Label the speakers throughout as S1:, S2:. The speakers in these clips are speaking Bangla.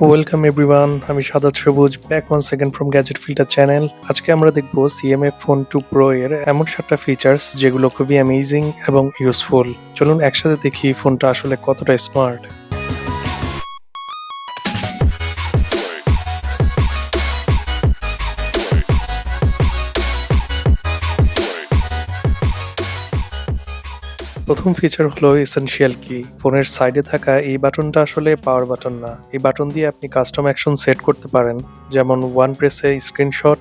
S1: ওয়েলকাম এভরিওয়ান আমি সাদা সবুজ back one second from gadget filter channel আজকে আমরা দেখব সিএমএ ফোন টু প্রো এর এমন সাতটা ফিচার্স যেগুলো খুবই অ্যামেজিং এবং ইউজফুল চলুন একসাথে দেখি ফোনটা আসলে কতটা স্মার্ট প্রথম ফিচার হলো এসেনশিয়াল কি ফোনের সাইডে থাকা এই বাটনটা আসলে পাওয়ার বাটন না। এই বাটন দিয়ে আপনি কাস্টম অ্যাকশন সেট করতে পারেন। যেমন ওয়ান প্রেসে স্ক্রিনশট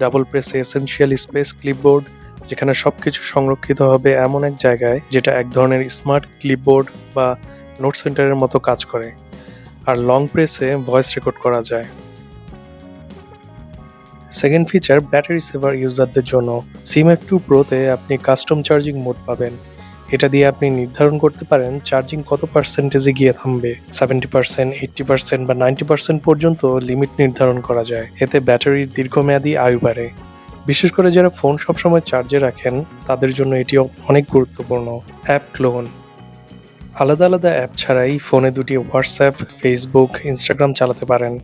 S1: ডাবল প্রেসে এসেনশিয়াল স্পেস ক্লিপবোর্ড যেখানে সবকিছু সংরক্ষিত হবে এমন এক জায়গায় যেটা এক ধরনের স্মার্ট ক্লিপবোর্ড বা নোট সেন্টারের মতো কাজ করে। আর লং প্রেসে ভয়েস রেকর্ড করা যায়। সেকেন্ড ফিচার ব্যাটারি সেভার ইউজারদের জন্য। সিম এফ টু প্রোতে আপনি কাস্টম চার্জিং মোড পাবেন। এটা দিয়ে আপনি নির্ধারণ করতে পারেন চার্জিং কত পার্সেন্টেজে গিয়ে থামবে। সেভেন্টি পার্সেন্ট এইট্টি পার্সেন্ট বা নাইনটি পার্সেন্ট পর্যন্ত লিমিট নির্ধারণ করা যায়। এতে ব্যাটারির দীর্ঘমেয়াদী আয়ু বাড়ে। বিশেষ করে যারা ফোন সবসময় চার্জে রাখেন, তাদের জন্য এটি অনেক গুরুত্বপূর্ণ। অ্যাপ ক্লোন আলাদা আলাদা অ্যাপ ছাড়াই ফোনে দুটি হোয়াটসঅ্যাপ ফেসবুক ইনস্টাগ্রাম চালাতে পারেন।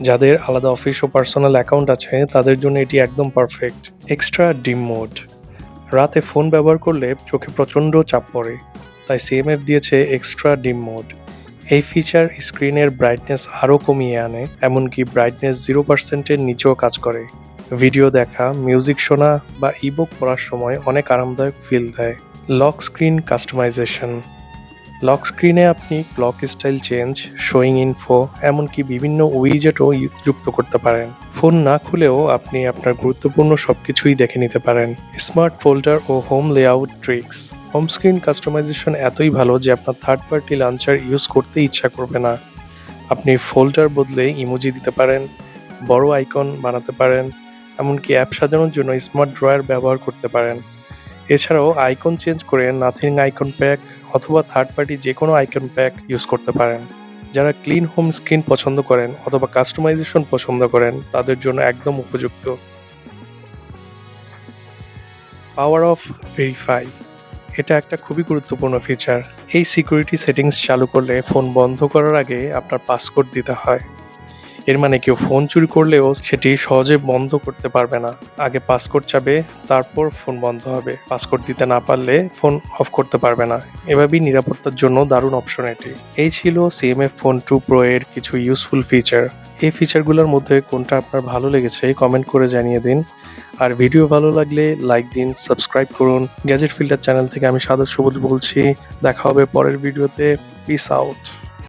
S1: যাদের আলাদা অফিস ও পার্সোনাল অ্যাকাউন্ট আছে, তাদের জন্য এটি একদম পারফেক্ট এক্সট্রা ডিম মোড রাতে ফোন ব্যবহার করলে চোখে প্রচণ্ড চাপ পড়ে, তাই সিএমএফ দিয়েছে এক্সট্রা ডিম মোড এই ফিচার স্ক্রিনের ব্রাইটনেস আরও কমিয়ে আনে, এমনকি ব্রাইটনেস জিরো পার্সেন্টের নিচেও কাজ করে। ভিডিও দেখা মিউজিক শোনা বা ইবুক পড়ার সময় অনেক আরামদায়ক ফিল দেয়। লক স্ক্রিন কাস্টমাইজেশন লক স্ক্রিনে আপনি clock style change showing info এমনকি বিভিন্ন উইজেটও যুক্ত করতে পারেন। ফোন না খুলেও আপনি আপনার গুরুত্বপূর্ণ সব কিছুই দেখে নিতে পারেন। স্মার্ট ফোল্ডার ও home layout tricks home screen customisation এতই ভালো যে আপনার থার্ড পার্টি লাঞ্চার ইউজ করতে ইচ্ছা করবে না। আপনি ফোল্ডার বদলে ইমোজি দিতে পারেন, বড় আইকন বানাতে পারেন, এমনকি অ্যাপ সাজানোর জন্য স্মার্ট ড্রয়ার ব্যবহার করতে পারেন। এছাড়াও আইকন চেঞ্জ করে নাথিং আইকন প্যাক অথবা থার্ড পার্টি যে কোনো আইকন প্যাক ইউজ করতে পারেন। যারা ক্লিন হোম স্ক্রিন পছন্দ করেন অথবা কাস্টমাইজেশন পছন্দ করেন, তাদের জন্য একদম উপযুক্ত। পাওয়ার অফ ভেরিফাই এটা একটা খুবই গুরুত্বপূর্ণ ফিচার এই সিকিউরিটি সেটিংস চালু করলে ফোন বন্ধ করার আগে আপনার পাসকোড দিতে হয়। এর মানে কেউ ফোন চুরি করলেও সেটি সহজে বন্ধ করতে পারবে না। আগে পাসকোড চাবে তারপর ফোন বন্ধ হবে। পাসকোড দিতে না পারলে ফোন অফ করতে পারবে না। এভাবেই নিরাপত্তার জন্য দারুণ অপশন এটি। এই ছিল সিএমএফ ফোন টু প্রো এর কিছু ইউজফুল ফিচার এই ফিচারগুলোর মধ্যে কোনটা আপনার ভালো লেগেছে কমেন্ট করে জানিয়ে দিন। আর ভিডিও ভালো লাগলে লাইক দিন সাবস্ক্রাইব করুন। গ্যাজেট ফিল্টার চ্যানেল থেকে আমি সাদা সবুজ বলছি। দেখা হবে পরের ভিডিওতে পিস আউট